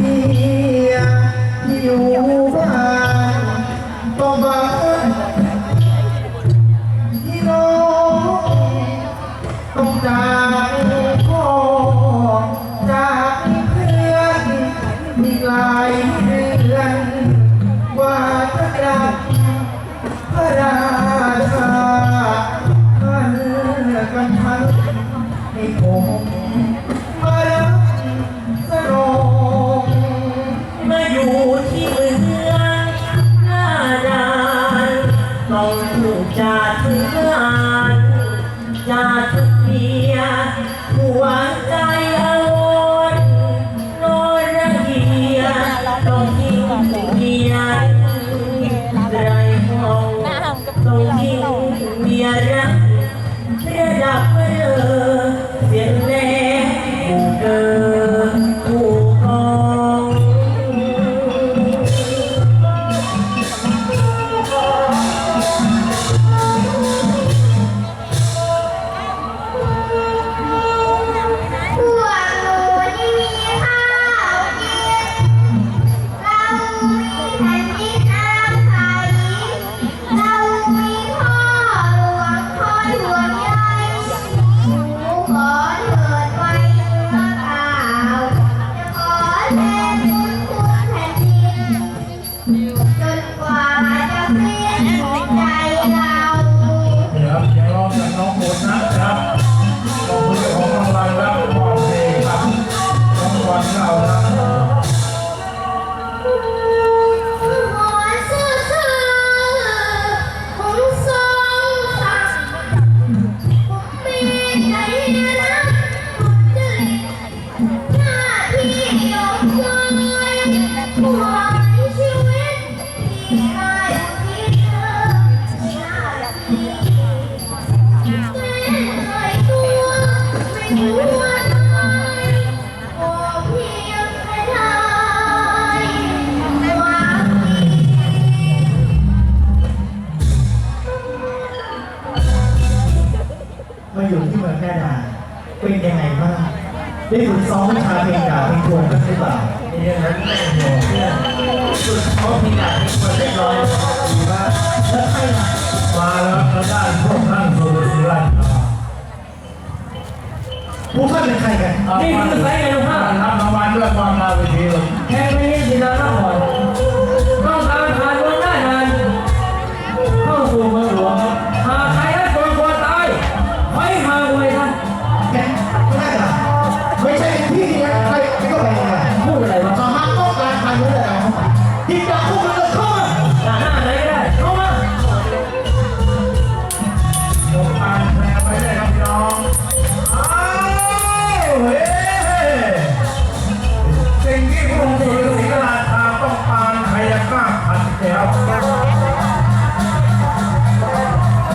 เมียอยู่บ้านก็บ้า ถึงงานจะทุกเพียหัวใจ มาทำไมโอ้เพียงแค่ได้ความดีมาอยู่ที่เมืองแม่ดาเป็นยังไงบ้างได้ฝึกซ้อมวิชาเพลงดาเพลงโทนกันหรือเปล่านี่นั้นแม่หัวเพื่อนสุดเขาพิจารณาที่เรียบร้อยดีมากแล้วใครมาแล้วทางด้วกท่ พวกท่านเป็นใครกัน นี่คือไซส์ไงลูกห้ารับรางวัลด้วยความนาเวทีเลยแค่ไม่ได้ยินแล้วนะก่อน Tchau.